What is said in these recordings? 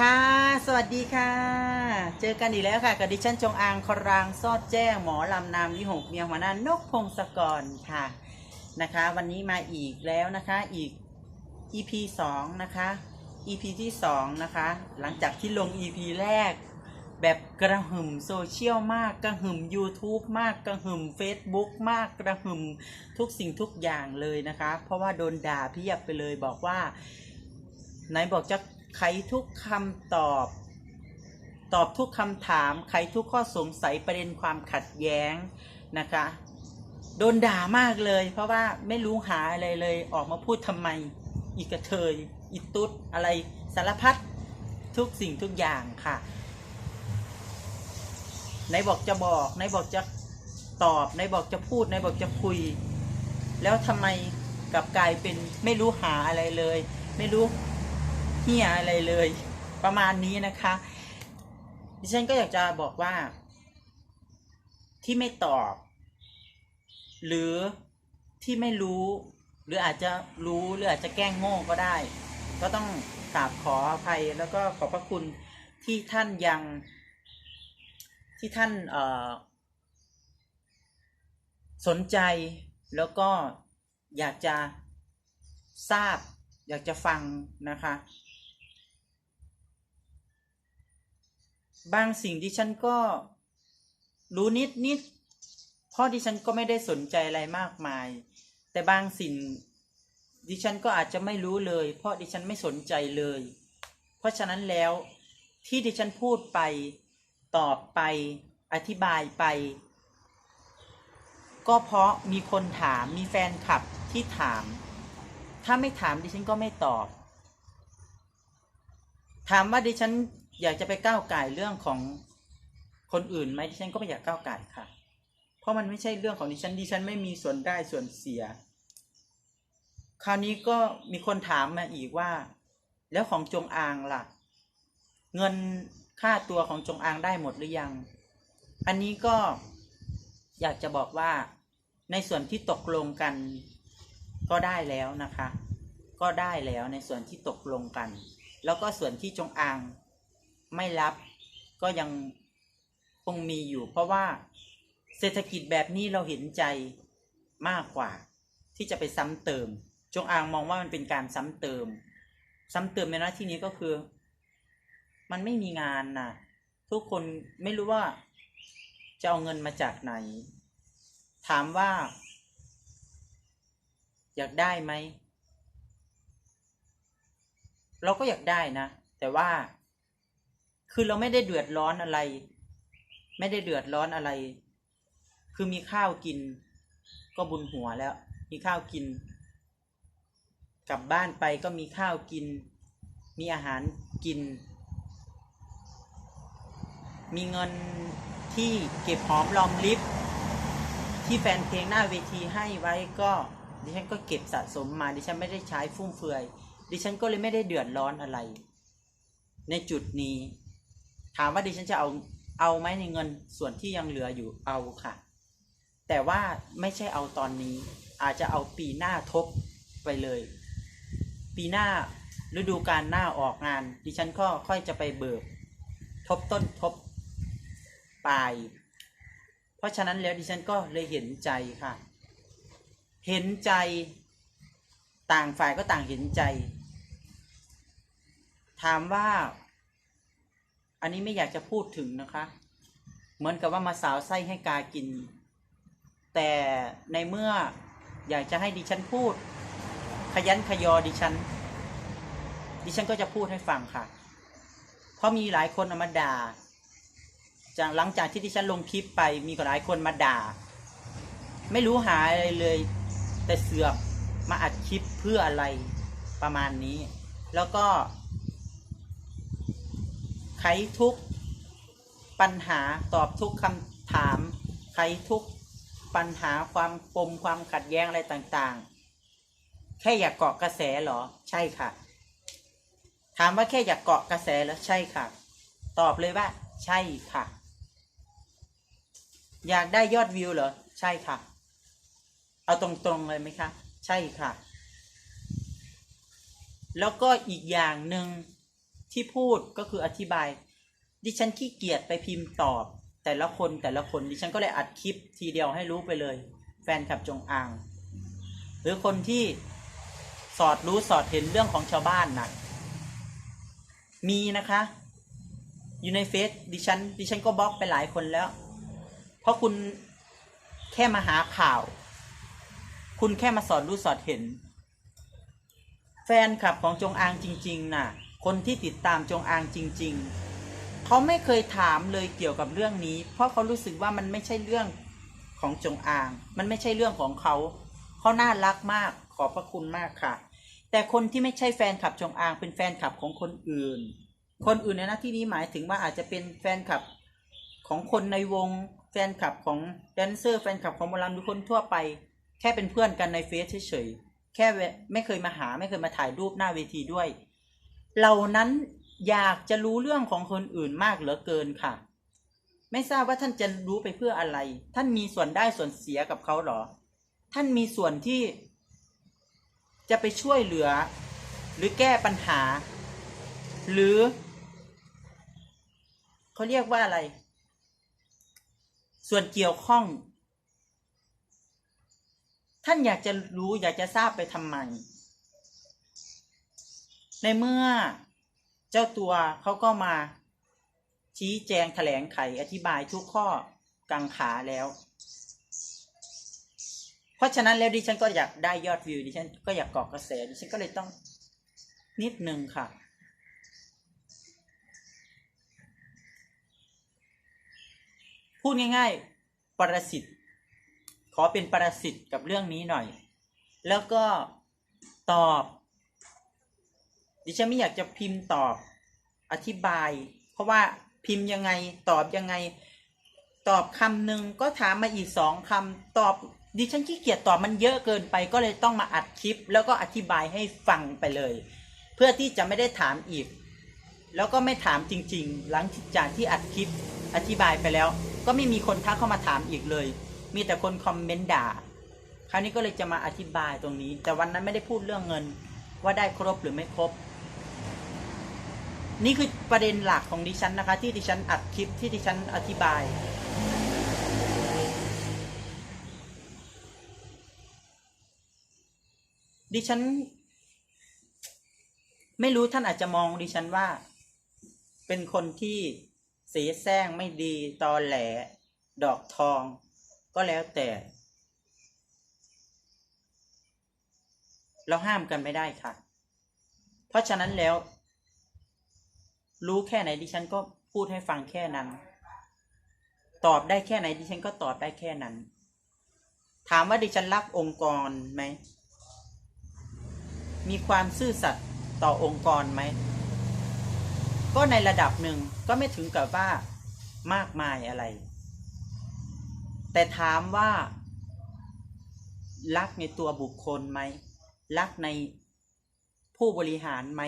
ค่ะ สวัสดีค่ะ เจอกันอีกแล้วค่ะกับดิฉันจงอางครางซอดแจ้งหมอลำนามวิหกเมียหัวหน้านกพงศกรค่ะนะคะ วันนี้มาอีกแล้วนะคะอีก EP 2นะคะ EP ที่2นะคะ หลังจากที่ลง EP แรก แบบกระหึ่มโซเชียลมากกระหึ่ม YouTube มากกระหึ่ม Facebook มากกระหึ่มทุกสิ่งทุกอย่างเลยนะคะ เพราะว่าโดนด่าเพียบไปเลยบอกว่าไหนบอกจะ ไขทุกคำตอบ ตอบทุกคำถาม ไขทุกข้อสงสัยประเด็นความขัดแย้งนะคะ โดนด่ามากเลย เพราะว่าไม่รู้หาอะไรเลย ออกมาพูดทำไม อีกระเทยอีตุ๊ดอะไรสารพัดทุกสิ่งทุกอย่างค่ะไหนบอกจะบอกไหนบอกจะตอบไหนบอกจะพูดไหนบอกจะคุย แล้วทำไมกลับกลายเป็นไม่รู้หาอะไรเลย ไม่รู้ ฮียอะไรเลย ประมาณนี้นะคะ ดิฉันก็อยากจะบอกว่า ที่ไม่ตอบ หรือที่ไม่รู้ หรืออาจจะรู้หรืออาจจะแกล้งโง่ก็ได้ ก็ต้องกราบขออภัยแล้วก็ขอบพระคุณที่ท่านยังที่ท่านเสนใจแล้วก็อยากจะทราบ อยากจะฟังนะคะ บางสิ่งดิฉันก็รู้นิดนิดเพราะดิฉันก็ไม่ได้สนใจอะไรมากมาย แต่บางสิ่งดิฉันก็อาจจะไม่รู้เลย เพราะดิฉันไม่สนใจเลย เพราะฉะนั้นแล้วที่ดิฉันพูดไปตอบไปอธิบายไป ก็เพราะมีคนถามมีแฟนคลับที่ถาม ถ้าไม่ถามดิฉันก็ไม่ตอบ ถามว่าดิฉัน อยากจะไปก้าวไก่เรื่องของคนอื่นไหมดิฉันก็ไม่อยากก้าวไก่ค่ะ เพราะมันไม่ใช่เรื่องของดิฉันดิฉันไม่มีส่วนได้ส่วนเสีย คราวนี้ก็มีคนถามมาอีกว่า แล้วของจงอางล่ะ เงินค่าตัวของจงอางได้หมดหรือยัง อันนี้ก็อยากจะบอกว่าในส่วนที่ตกลงกันก็ได้แล้วนะคะ ก็ได้แล้วในส่วนที่ตกลงกัน แล้วก็ส่วนที่จงอาง ไม่รับก็ยังคงมีอยู่ เพราะว่าเศรษฐกิจแบบนี้เราเห็นใจมากกว่า ที่จะไปซ้ำเติม จงอางมองว่ามันเป็นการซ้ำเติม ซ้ำเติมในหน้าที่นี้ก็คือ มันไม่มีงานนะทุกคนไม่รู้ว่าจะเอาเงินมาจากไหน ถามว่า อยากได้ไหม เราก็อยากได้นะ แต่ว่า คือเราไม่ได้เดือดร้อนอะไร ไม่ได้เดือดร้อนอะไร คือมีข้าวกิน ก็บุญหัวแล้ว มีข้าวกิน กลับบ้านไปก็มีข้าวกิน มีอาหารกิน มีเงินที่เก็บหอมรอมริบที่แฟนเพลงหน้าเวทีให้ไว้ก็ดิฉันก็เก็บสะสมมาดิฉันไม่ได้ใช้ฟุ่มเฟือย ดิฉันก็เลยไม่ได้เดือดร้อนอะไร ในจุดนี้ ถามว่าดิฉันจะเอาเอาไหมในเงินส่วนที่ยังเหลืออยู่เอาค่ะ แต่ว่าไม่ใช่เอาตอนนี้ อาจจะเอาปีหน้าทบไปเลย ปีหน้าฤดูการหน้าออกงาน ดิฉันก็ค่อยจะไปเบิก ทบต้นทบปลาย เพราะฉะนั้นแล้วดิฉันก็เลยเห็นใจค่ะ เห็นใจต่างฝ่ายก็ต่างเห็นใจ ถามว่า อันนี้ไม่อยากจะพูดถึงนะคะ เหมือนกับว่ามาสาวไส้ให้กากิน แต่ในเมื่ออยากจะให้ดิฉันพูด ขยันขยอดิฉัน ดิฉันก็จะพูดให้ฟังค่ะ เพราะมีหลายคนมาด่าจากหลังจากที่ดิฉันลงคลิปไปมีหลายคนมาด่า ไม่รู้หาอะไรเลย แต่เสือกมาอัดคลิปเพื่ออะไรประมาณนี้ แล้วก็ ไขทุกปัญหาตอบทุกคำถาม ไขทุกปัญหาความปมความขัดแย้งอะไรต่างๆ แค่อยากเกาะกระแสเหรอ ใช่ค่ะ ถามว่าแค่อยากเกาะกระแสเหรอใช่ค่ะ ตอบเลยว่า ใช่ค่ะ อยากได้ยอดวิวเหรอ ใช่ค่ะ เอาตรงๆเลยไหมคะ ใช่ค่ะ แล้วก็อีกอย่างหนึ่ง ที่พูดก็คืออธิบาย ดิฉันขี้เกียจไปพิมพ์ตอบ แต่ละคนแต่ละคนดิฉันก็เลยอัดคลิปทีเดียวให้รู้ไปเลย แฟนคลับจงอาง หรือคนที่สอดรู้สอดเห็นเรื่องของชาวบ้านนะมีนะคะ อยู่ในเฟซดิฉันดิฉันก็บล็อกไปหลายคนแล้ว เพราะคุณแค่มาหาข่าว คุณแค่มาสอดรู้สอดเห็น แฟนคลับของจงอางจริง ๆน่ะ คนที่ติดตามจงอางจริง ๆ เขาไม่เคยถามเลยเกี่ยวกับเรื่องนี้ เพราะเขารู้สึกว่ามันไม่ใช่เรื่องของจงอาง มันไม่ใช่เรื่องของเขา เขาน่ารักมาก ขอบพระคุณมากค่ะ แต่คนที่ไม่ใช่แฟนคลับจงอาง เป็นแฟนคลับของคนอื่น คนอื่นในหน้าที่นี้หมายถึงว่าอาจจะเป็นแฟนคลับของคนในวง แฟนคลับของแดนเซอร์ แฟนคลับของหมอลำหรือคนทั่วไป แค่เป็นเพื่อนกันในเฟซเฉยๆ แค่ไม่เคยมาหาไม่เคยมาถ่ายรูปหน้าเวทีด้วย เหล่านั้นอยากจะรู้เรื่องของคนอื่นมากเหลือเกินค่ะ ไม่ทราบว่าท่านจะรู้ไปเพื่ออะไร ท่านมีส่วนได้ส่วนเสียกับเขาหรอ ท่านมีส่วนที่จะไปช่วยเหลือ หรือแก้ปัญหา หรือ เขาเรียกว่าอะไร ส่วนเกี่ยวข้อง ท่านอยากจะรู้อยากจะทราบไปทำไม ในเมื่อเจ้าตัวเขาก็มาชี้แจงแถลงไขอธิบายทุกข้อกังขาแล้ว เพราะฉะนั้นแล้วดิฉันก็อยากได้ยอดวิวดิฉันก็อยากเกาะกระแสดิฉันก็เลยต้องนิดนึงค่ะ พูดง่ายๆ ปรสิตขอเป็นปรสิตกับเรื่องนี้หน่อย แล้วก็ตอบ ดิฉันไม่อยากจะพิมพ์ตอบอธิบาย เพราะว่าพิมพ์ยังไงตอบยังไง ตอบคำหนึ่งก็ถามมาอีกสองคำตอบดิฉันขี้เกียจตอบมันเยอะเกินไปก็เลยต้องมาอัดคลิป แล้วก็อธิบายให้ฟังไปเลย เพื่อที่จะไม่ได้ถามอีก แล้วก็ไม่ถามจริง ๆ หลังจากที่อัดคลิปอธิบายไปแล้ว ก็ไม่มีคนทักเข้ามาถามอีกเลย มีแต่คนคอมเมนต์ด่า คราวนี้ก็เลยจะมาอธิบายตรงนี้ แต่วันนั้นไม่ได้พูดเรื่องเงิน ว่าได้ครบหรือไม่ครบ นี่คือประเด็นหลักของดิฉันนะคะ ที่ดิฉันอัดคลิปที่ดิฉันอธิบาย ดิฉัน ไม่รู้ท่านอาจจะมองดิฉันว่า เป็นคนที่เสียแซงไม่ดีตอแหล ดอกทอง ก็แล้วแต่ เราห้ามกันไม่ได้ค่ะ เพราะฉะนั้นแล้ว รู้แค่ไหนดิฉันก็พูดให้ฟังแค่นั้น ตอบได้แค่ไหนดิฉันก็ตอบได้แค่นั้น ถามว่าดิฉันรักองค์กรไหม มีความซื่อสัตย์ต่อองค์กรไหม ก็ในระดับหนึ่งก็ไม่ถึงกับว่ามากมายอะไร แต่ถามว่า รักในตัวบุคคลไหม รักในผู้บริหารไหม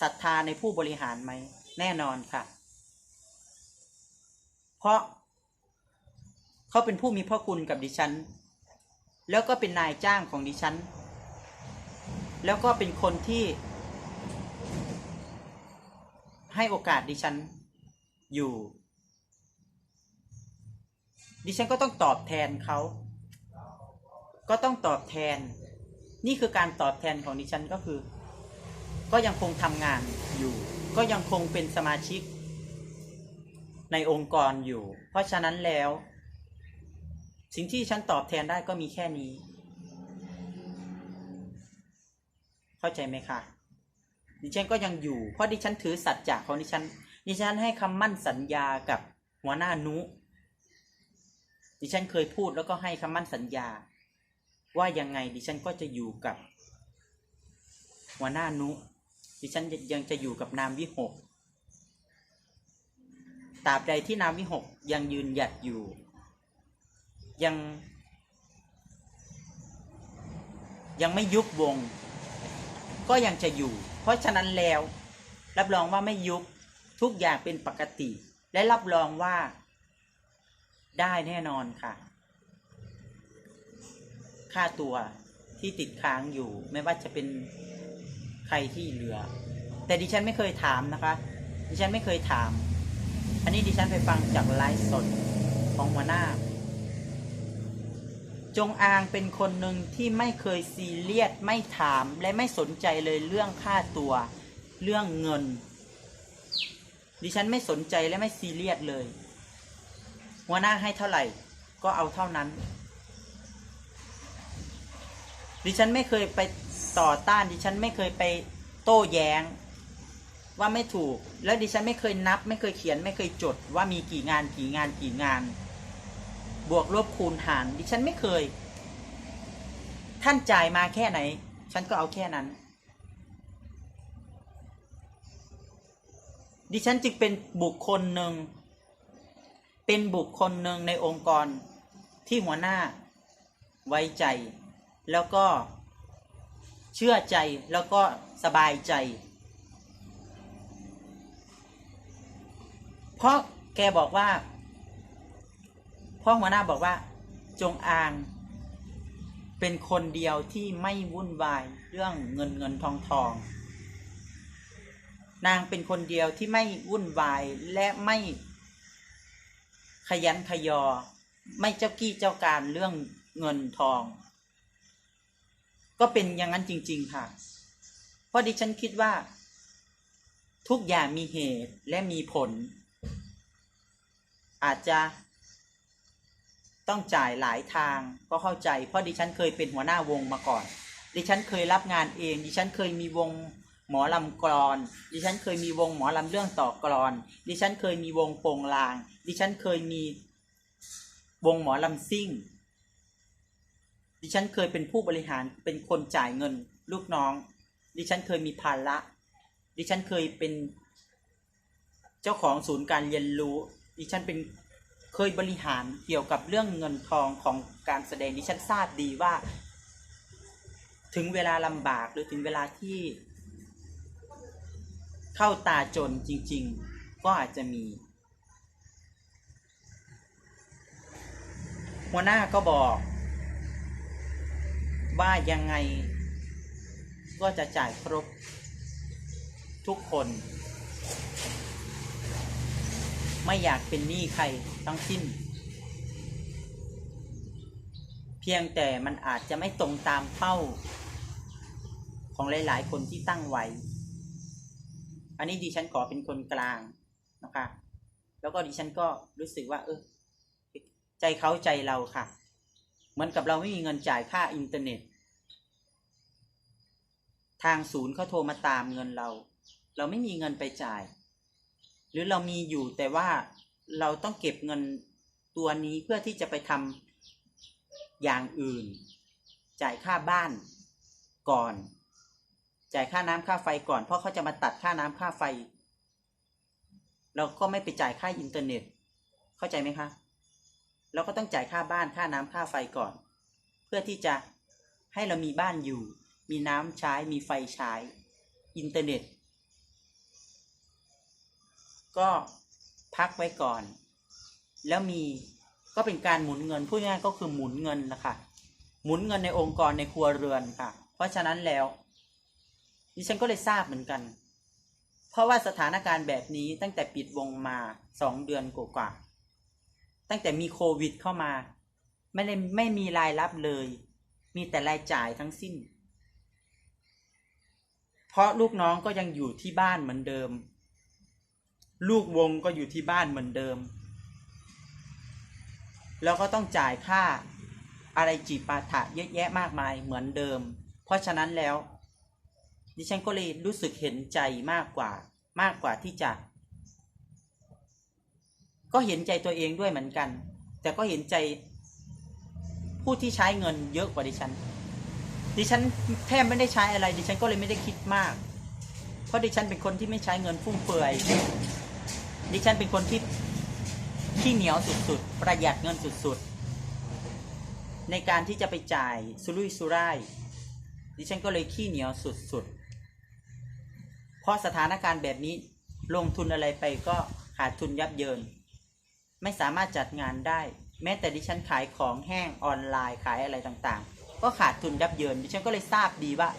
ศรัทธาในผู้บริหารไหม แน่นอนค่ะ เพราะเขาเป็นผู้มีพระคุณกับดิฉัน แล้วก็เป็นนายจ้างของดิฉัน แล้วก็เป็นคนที่ ให้โอกาสดิฉันอยู่ ดิฉันก็ต้องตอบแทนเขาก็ต้องตอบแทน นี่คือการตอบแทนของดิฉันก็คือ ก็ยังคงทำงานอยู่ ก็ยังคงเป็นสมาชิก ในองค์กรอยู่ เพราะฉะนั้นแล้ว สิ่งที่ฉันตอบแทนได้ก็มีแค่นี้ เข้าใจไหมคะดิฉันก็ยังอยู่ เพราะดิฉันถือสัจจะของดิฉัน ดิฉันให้คำมั่นสัญญากับหัวหน้านุ ดิฉันเคยพูดแล้วก็ให้คำมั่นสัญญา ว่ายังไงดิฉันก็จะอยู่กับหัวหน้านุ ดิฉันยังจะอยู่กับนามวิหกตราบใดที่นามวิหกยังยืนหยัดอยู่ ยัง ยังไม่ยุบวง ก็ยังจะอยู่ เพราะฉะนั้นแล้ว รับรองว่าไม่ยุบทุกอย่างเป็นปกติ และรับรองว่า ได้แน่นอนค่ะ ค่าตัวที่ติดค้างอยู่ไม่ว่าจะเป็น ใครที่เหลือ แต่ดิฉันไม่เคยถามนะคะ ดิฉันไม่เคยถาม อันนี้ดิฉันไปฟังจากไลฟ์สดของหัวหน้า จงอางเป็นคนหนึ่งที่ไม่เคยซีเรียสไม่ถามและไม่สนใจเลยเรื่องค่าตัว เรื่องเงิน ดิฉันไม่สนใจและไม่ซีเรียสเลย หัวหน้าให้เท่าไหร่ ก็เอาเท่านั้น ดิฉันไม่เคยไป ต่อต้านดิฉันไม่เคยไปโต้แย้ง ว่าไม่ถูก แล้วดิฉันไม่เคยนับ ไม่เคยเขียน ไม่เคยจด ว่ามีกี่งานกี่งานกี่งาน บวกลบคูณหาร ดิฉันไม่เคย ท่านจ่ายมาแค่ไหน ฉันก็เอาแค่นั้น ดิฉันจึงเป็นบุคคลหนึ่งเป็นบุคคลหนึ่งในองค์กรที่หัวหน้าไว้ใจ แล้วก็ เชื่อใจแล้วก็สบายใจ เพราะแกบอกว่าพ่อหัวหน้าบอกว่า จงอางเป็นคนเดียวที่ไม่วุ่นวายเรื่องเงินเงินทองทอง นางเป็นคนเดียวที่ไม่วุ่นวายและไม่ขยันขยอ ไม่เจ้ากี้เจ้าการเรื่องเงินทอง ก็เป็นอย่างนั้นจริง ๆ ค่ะ เพราะดิฉันคิดว่า ทุกอย่างมีเหตุและมีผล อาจจะต้องจ่ายหลายทางก็เข้าใจ เพราะดิฉันเคยเป็นหัวหน้าวงมาก่อน ดิฉันเคยรับงานเอง ดิฉันเคยมีวงหมอลำกรอน ดิฉันเคยมีวงหมอลำเรื่องต่อกรอน ดิฉันเคยมีวงโปงลาง ดิฉันเคยมีวงหมอลำซิ่ง ดิฉันเคยเป็นผู้บริหารเป็นคนจ่ายเงินลูกน้อง ดิฉันเคยมีภาระ ดิฉันเคยเป็นเจ้าของศูนย์การเรียนรู้ ดิฉันเป็นเคยบริหารเกี่ยวกับเรื่องเงินทองของการแสดงดิฉันทราบดีว่า ถึงเวลาลำบากหรือถึงเวลาที่เข้าตาจนจริง ๆ ก็อาจจะมี หัวหน้าก็บอก ว่ายังไง ก็จะจ่ายครบทุกคน ไม่อยากเป็นหนี้ใครทั้งสิ้น เพียงแต่มันอาจจะไม่ตรงตามเป้า ของหลาย ๆ คนที่ตั้งไว้ อันนี้ดิฉันขอเป็นคนกลางนะคะ แล้วก็ดิฉันก็รู้สึกว่า เออ ใจเขาใจเราค่ะ เหมือนกับเราไม่มีเงินจ่ายค่าอินเทอร์เน็ต ทางศูนย์เขาโทรมาตามเงินเรา เราไม่มีเงินไปจ่าย หรือเรามีอยู่แต่ว่าเราต้องเก็บเงินตัวนี้เพื่อที่จะไปทำอย่างอื่น จ่ายค่าบ้านก่อน จ่ายค่าน้ำค่าไฟก่อน เพราะเขาจะมาตัดค่าน้ำค่าไฟ เราก็ไม่ไปจ่ายค่าอินเทอร์เน็ต เข้าใจไหมคะ เราก็ต้องจ่ายค่าบ้านค่าน้ำค่าไฟก่อน เพื่อที่จะให้เรามีบ้านอยู่ มีน้ำใช้มีไฟใช้ อินเทอร์เน็ต ก็พักไว้ก่อน แล้วมีก็เป็นการหมุนเงินพูดง่ายก็คือหมุนเงินนะคะหมุนเงินในองค์กรในครัวเรือนค่ะ เพราะฉะนั้นแล้วดิฉันก็เลยทราบเหมือนกัน เพราะว่าสถานการณ์แบบนี้ตั้งแต่ปิดวงมาสองเดือนกว่าๆ ตั้งแต่มีโควิดเข้ามา ไม่ได้ไม่มีรายรับเลย มีแต่รายจ่ายทั้งสิ้น เพราะลูกน้องก็ยังอยู่ที่บ้านเหมือนเดิม ลูกวงก็อยู่ที่บ้านเหมือนเดิม แล้วก็ต้องจ่ายค่าอะไรจีปาถะเยอะแยะมากมายเหมือนเดิม เพราะฉะนั้นแล้ว ดิฉันก็เลยรู้สึกเห็นใจมากกว่ามากกว่าที่จะ ก็เห็นใจตัวเองด้วยเหมือนกัน แต่ก็เห็นใจผู้ที่ใช้เงินเยอะกว่าดิฉัน ดิฉันแทบไม่ได้ใช้อะไร ดิฉันก็เลยไม่ได้คิดมาก เพราะดิฉันเป็นคนที่ไม่ใช้เงินฟุ่มเฟือย ดิฉันเป็นคนที่ขี้เหนียวสุดๆ ประหยัดเงินสุดๆ ในการที่จะไปจ่ายสุรุ่ยสุร่าย ดิฉันก็เลยขี้เหนียวสุดๆ เพราะสถานการณ์แบบนี้ลงทุนอะไรไปก็ขาดทุนยับเยิน ไม่สามารถจัดงานได้ แม้แต่ดิฉันขายของแห้งออนไลน์ขายอะไรต่างๆ ก็ขาดทุนยับเยินดิฉันก็เลยทราบดีว่า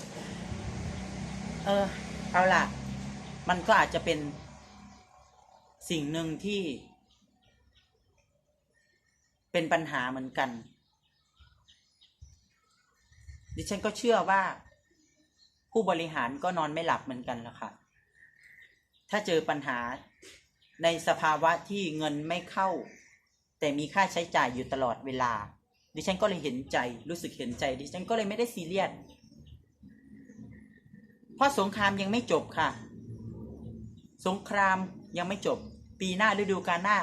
เออเอาล่ะ มันก็อาจจะเป็นสิ่งหนึ่งที่ เป็นปัญหาเหมือนกัน ดิฉันก็เชื่อว่า ผู้บริหารก็นอนไม่หลับเหมือนกันแล้วค่ะ ถ้าเจอปัญหา ในสภาวะที่เงินไม่เข้า แต่มีค่าใช้จ่ายอยู่ตลอดเวลา ดิฉันก็เลยเห็นใจรู้สึกเห็นใจ ดิฉันก็เลยไม่ได้ซีเรียสเพราะสงครามยังไม่จบค่ะ สงครามยังไม่จบ ปีหน้าฤดูกาลหน้า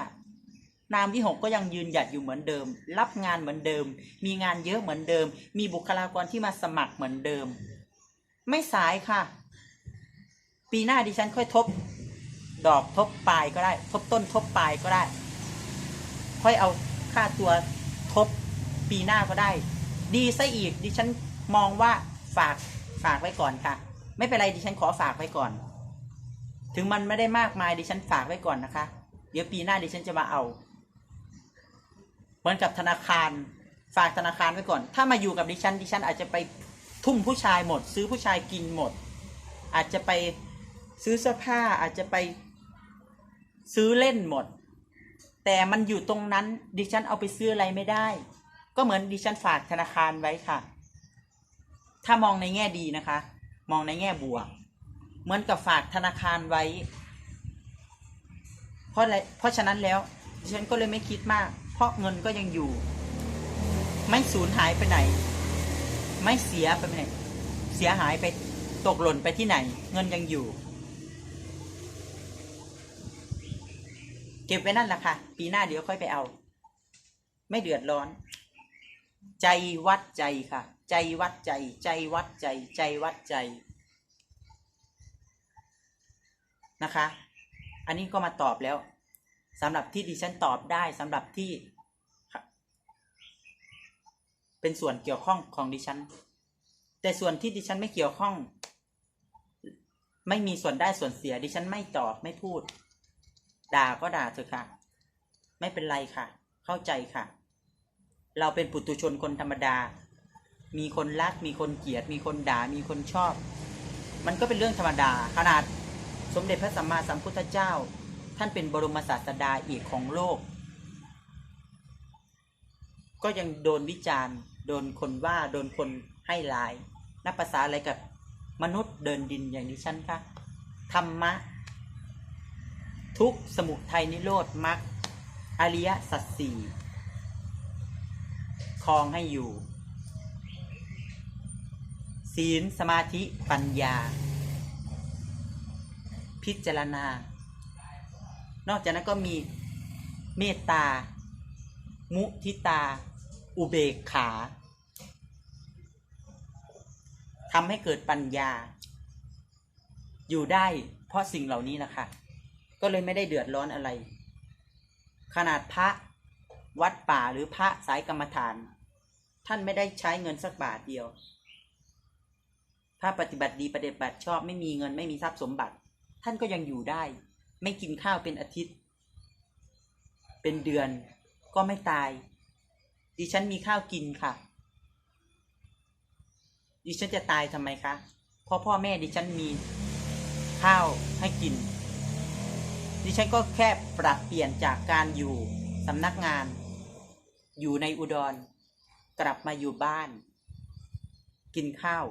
นามวิหกก็ยังยืนหยัดอยู่เหมือนเดิม รับงานเหมือนเดิม มีงานเยอะเหมือนเดิม มีบุคลากรที่มาสมัครเหมือนเดิม ไม่สายค่ะ ปีหน้าดิฉันค่อยทบ ดอกทบปลายก็ได้ ทบต้นทบปลายก็ได้ ค่อยเอาค่าตัวทบปีหน้าก็ได้ ดีซะอีกดิฉันมองว่าฝากฝากไว้ก่อนค่ะ ไม่เป็นไรดิฉันขอฝากไว้ก่อน ถึงมันไม่ได้มากมายดิฉันฝากไว้ก่อนนะคะ เดี๋ยวปีหน้าดิฉันจะมาเอาเหมือนกับธนาคารฝากธนาคารไว้ก่อน ถ้ามาอยู่กับดิฉันดิฉันอาจจะไปทุ่มผู้ชายหมด ซื้อผู้ชายกินหมด อาจจะไปซื้อเสื้อผ้าอาจจะไป ซื้อเล่นหมด แต่มันอยู่ตรงนั้นดิฉันเอาไปซื้ออะไรไม่ได้ ก็เหมือนดิฉันฝากธนาคารไว้ค่ะ ถ้ามองในแง่ดีนะคะ มองในแง่บวก เหมือนกับฝากธนาคารไว้ เพราะอะไรเพราะฉะนั้นแล้วดิฉันก็เลยไม่คิดมาก เพราะเงินก็ยังอยู่ ไม่สูญหายไปไหน ไม่เสียไปไหนเสียหายไปตกหล่นไปที่ไหน เงินยังอยู่ เก็บไว้นั่นแหละค่ะ ปีหน้าเดี๋ยวค่อยไปเอา ไม่เดือดร้อน ใจวัดใจค่ะ ใจวัดใจ ใจวัดใจ ใจวัดใจนะคะ อันนี้ก็มาตอบแล้วสำหรับที่ดิฉันตอบได้สำหรับที่ เป็นส่วนเกี่ยวข้องของดิฉัน แต่ส่วนที่ดิฉันไม่เกี่ยวข้อง ไม่มีส่วนได้ส่วนเสียดิฉันไม่ตอบไม่พูด ด่าก็ด่าเถอะค่ะ ไม่เป็นไรค่ะ เข้าใจค่ะ เราเป็นปุตุชนคนธรรมดา มีคนรัก มีคนเกลียด มีคนด่า มีคนชอบ มันก็เป็นเรื่องธรรมดา ขนาดสมเด็จพระสัมมาสัมพุทธเจ้า ท่านเป็นบรมศาสดาเอกของโลก ก็ยังโดนวิจารณ์ โดนคนว่า โดนคนให้ร้าย นับภาษาอะไรกับมนุษย์เดินดินอย่างดิฉันคะธรรมะ ทุกสมุทัยนิโรธมรรคอริยสัจสี่ครองให้อยู่ ศีลสมาธิปัญญา พิจารณา นอกจากนั้นก็มีเมตตา มุทิตา อุเบกขาทำให้เกิดปัญญา อยู่ได้เพราะสิ่งเหล่านี้นะคะ ก็เลยไม่ได้เดือดร้อนอะไร ขนาดพระวัดป่าหรือพระสายกรรมฐาน ท่านไม่ได้ใช้เงินสักบาทเดียว ถ้าปฏิบัติดีปฏิบัติชอบไม่มีเงินไม่มีทรัพย์สมบัติ ท่านก็ยังอยู่ได้ ไม่กินข้าวเป็นอาทิตย์ เป็นเดือนก็ไม่ตาย ดิฉันมีข้าวกินค่ะ ดิฉันจะตายทำไมคะ เพราะพ่อแม่ดิฉันมีข้าวให้กิน ดิฉันก็แค่ปรับเปลี่ยนจากการอยู่สำนักงาน อยู่ในอุดร กลับมาอยู่บ้าน กินข้าว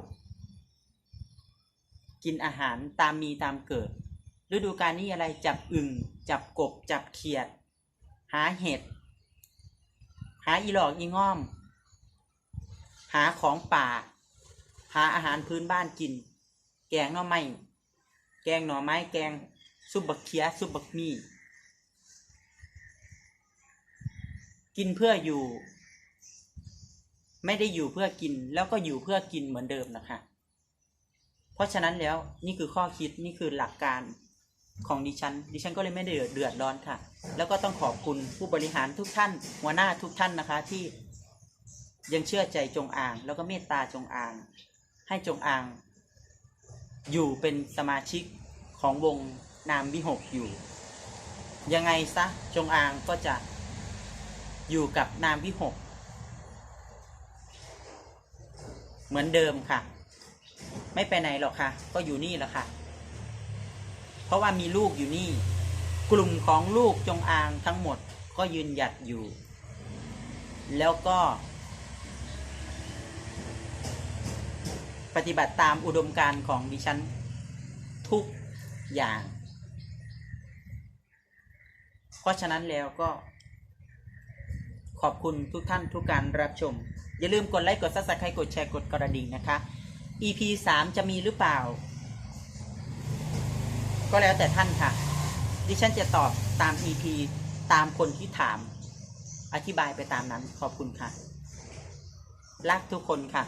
กินอาหารตามมีตามเกิด ฤดูกาลนี้อะไรจับอึ่งจับกบ จับเขียด หาเห็ด หาอีหลอกอีง่อม หาของป่า หาอาหารพื้นบ้านกิน แกงหน่อไม้แกงหน่อไม้แกง ซุปบักเคียซุปบักมี่กินเพื่ออยู่ ไม่ได้อยู่เพื่อกินแล้วก็อยู่เพื่อกินเหมือนเดิมนะคะ เพราะฉะนั้นแล้วนี่คือข้อคิดนี่คือหลักการของดิฉัน ดิฉันก็เลยไม่ได้เดือดร้อนค่ะ แล้วก็ต้องขอบคุณผู้บริหารทุกท่าน หัวหน้าทุกท่านนะคะ ที่ยังเชื่อใจจงอาง แล้วก็เมตตาจงอาง ให้จงอาง อยู่เป็นสมาชิกของวง นามวิหกอยู่ ยังไงซะจงอางก็จะอยู่กับนามวิหกเหมือนเดิมค่ะ ไม่ไปไหนหรอกค่ะ ก็อยู่นี่แหละค่ะ เพราะว่ามีลูกอยู่นี่ กลุ่มของลูกจงอางทั้งหมดก็ยืนหยัดอยู่ แล้วก็ ปฏิบัติตามอุดมการณ์ของดิฉันทุกอย่าง เพราะฉะนั้นแล้วก็ ขอบคุณทุกท่านทุกการรับชม อย่าลืมกดไลค์กดซับสไครต์กดแชร์กดกระดิ่งนะคะ EP 3 จะมีหรือเปล่า ก็แล้วแต่ท่านค่ะ ดิฉันจะตอบตาม EP ตามคนที่ถาม อธิบายไปตามนั้นขอบคุณค่ะรักทุกคนค่ะ